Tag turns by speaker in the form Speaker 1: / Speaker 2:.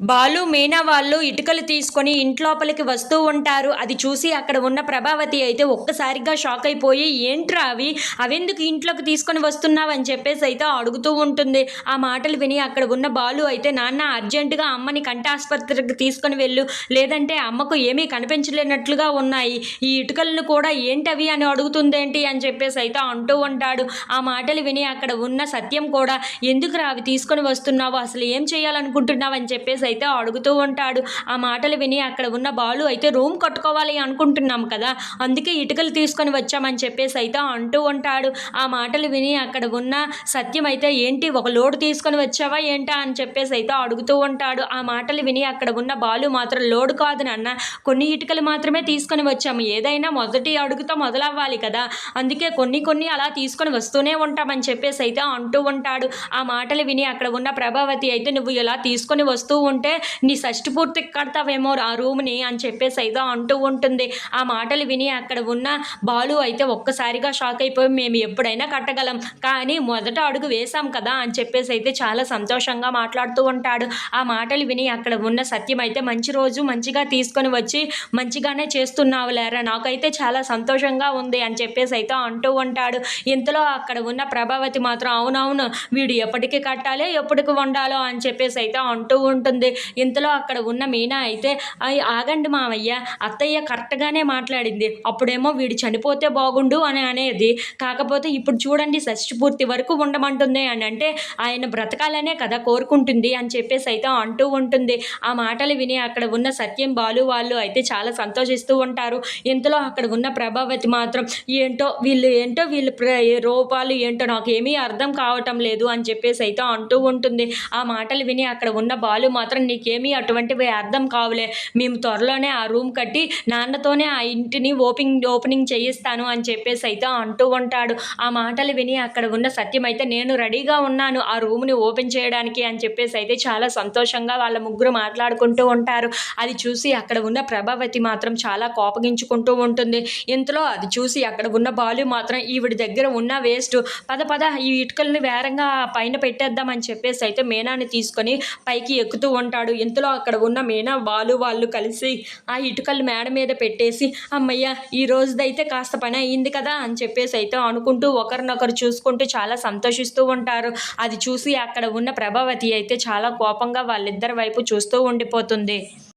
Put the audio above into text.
Speaker 1: బాలు మీనా వాళ్ళు ఇటుకలు తీసుకొని ఇంట్లోపలికి వస్తూ ఉంటారు. అది చూసి అక్కడ ఉన్న ప్రభావతి అయితే ఒక్కసారిగా షాక్ అయిపోయి ఏంట్రా అవి? అవెందుకు ఇంట్లోకి తీసుకొని వస్తున్నావు? అని చెప్పేసి అయితే అడుగుతూ ఉంటుంది. ఆ మాటలు విని అక్కడ ఉన్న బాలు అయితే నాన్న అర్జెంటుగా అమ్మని కంటి ఆసుపత్రికి తీసుకొని వెళ్ళు. లేదంటే అమ్మకు ఏమీ కనిపించలేనట్లుగా ఉన్నాయి. ఈ ఇటుకలను కూడా ఏంటవి? అని అడుగుతుందేంటి అని చెప్పేసి అయితే అంటూ ఉంటాడు. ఆ మాటలు విని అక్కడ ఉన్న సత్యం కూడా ఎందుకు అవి తీసుకొని వస్తున్నావు? అసలు ఏం చేయాలనుకుంటున్నావు? అని చెప్పేసి అయితే అడుగుతూ ఉంటాడు. ఆ మాటలు విని అక్కడ ఉన్న బాలు అయితే రూమ్ కట్టుకోవాలి అనుకుంటున్నాం కదా అందుకే ఇటుకలు తీసుకొని వచ్చామని చెప్పేసి అయితే అంటూ ఉంటాడు. ఆ మాటలు విని అక్కడ ఉన్న సత్యం అయితే ఏంటి ఒక లోడు తీసుకొని వచ్చావా ఏంటా? అని చెప్పేసి అయితే అడుగుతూ ఉంటాడు. ఆ మాటలు విని అక్కడ ఉన్న బాలు మాత్రం లోడ్ కాదు నాన్న కొన్ని ఇటుకలు మాత్రమే తీసుకొని వచ్చాము. ఏదైనా మొదటి అడుగుతో మొదలవ్వాలి కదా. అందుకే కొన్ని కొన్ని అలా తీసుకొని వస్తూనే ఉంటామని చెప్పేసి అయితే అంటూ ఉంటాడు. ఆ మాటలు విని అక్కడ ఉన్న ప్రభావతి అయితే నువ్వు ఇలా తీసుకొని వస్తూ ఉంటే నీ షష్టి పూర్తి కడతావేమో ఆ రూమ్ని అని చెప్పేసి అయితే అంటూ ఉంటుంది. ఆ మాటలు విని అక్కడ ఉన్న బాలు అయితే ఒక్కసారిగా షాక్ అయిపోయి మేము ఎప్పుడైనా కట్టగలం కానీ మొదట అడుగు వేశాం కదా అని చెప్పేసి అయితే చాలా సంతోషంగా మాట్లాడుతూ ఉంటాడు. ఆ మాటలు విని అక్కడ ఉన్న సత్యం అయితే మంచి రోజు మంచిగా తీసుకొని వచ్చి మంచిగానే చేస్తున్నావు లేరా నాకైతే చాలా సంతోషంగా ఉంది అని చెప్పేసి అయితే అంటూ ఉంటాడు. ఇంతలో అక్కడ ఉన్న ప్రభావతి మాత్రం అవునవును వీడు ఎప్పటికీ కట్టాలి ఎప్పటికి వండాలో అని చెప్పేసి అయితే అంటూ ఉంటుంది. ఇంతలో అక్కడ ఉన్న మీనా అయితే ఆగండి మావయ్య అత్తయ్య కరెక్ట్గానే మాట్లాడింది. అప్పుడేమో వీడు చనిపోతే బాగుండు అని అనేది. కాకపోతే ఇప్పుడు చూడండి షష్టి పూర్తి వరకు ఉండమంటుంది అని అంటే ఆయన బ్రతకాలనే కదా కోరుకుంటుంది అని చెప్పేసి అయితే అంటూ ఉంటుంది. ఆ మాటలు విని అక్కడ ఉన్న సత్యం బాలు వాళ్ళు అయితే చాలా సంతోషిస్తూ ఉంటారు. ఇంతలో అక్కడ ఉన్న ప్రభావతి మాత్రం ఏంటో వీళ్ళు ఏంటో వీళ్ళు ప్ర రూపాలు ఏంటో నాకు ఏమీ అర్థం కావటం లేదు అని చెప్పేసి అయితే అంటూ ఉంటుంది. ఆ మాటలు విని అక్కడ ఉన్న బాలు మాత్రం నీకేమీ అటువంటివి అర్థం కావులే. మేము త్వరలోనే ఆ రూమ్ కట్టి నాన్నతోనే ఆ ఇంటిని ఓపెనింగ్ ఓపెనింగ్ చేయిస్తాను అని చెప్పేసి అయితే అంటూ ఉంటాడు. ఆ మాటలు విని అక్కడ ఉన్న సత్యం అయితే నేను రెడీగా ఉన్నాను ఆ రూమ్ని ఓపెన్ చేయడానికి అని చెప్పేసి అయితే చాలా సంతోషంగా వాళ్ళ ముగ్గురు మాట్లాడుకుంటూ ఉంటారు. అది చూసి అక్కడ ఉన్న ప్రభావతి మాత్రం చాలా కోపగించుకుంటూ ఉంటుంది. ఇంతలో అది చూసి అక్కడ ఉన్న బాలు మాత్రం ఈవిడి దగ్గర ఉన్న వేస్ట్. పద పద ఈ ఇటుకల్ని వేరంగా పైన పెట్టేద్దామని చెప్పేసి అయితే మీనాని తీసుకొని పైకి ఎక్కుతూ ఉంటాడు. ఇంతలో అక్కడ ఉన్న మీనా? వాళ్ళు వాళ్ళు కలిసి ఆ ఇటుకలు మేడ మీద పెట్టేసి అమ్మయ్య ఈ రోజుదైతే కాస్త పని అయ్యింది కదా అని చెప్పేసి అయితే అనుకుంటూ ఒకరినొకరు చూసుకుంటూ చాలా సంతోషిస్తూ ఉంటారు. అది చూసి అక్కడ ఉన్న ప్రభావతి అయితే చాలా కోపంగా వాళ్ళిద్దరి వైపు చూస్తూ ఉండిపోతుంది.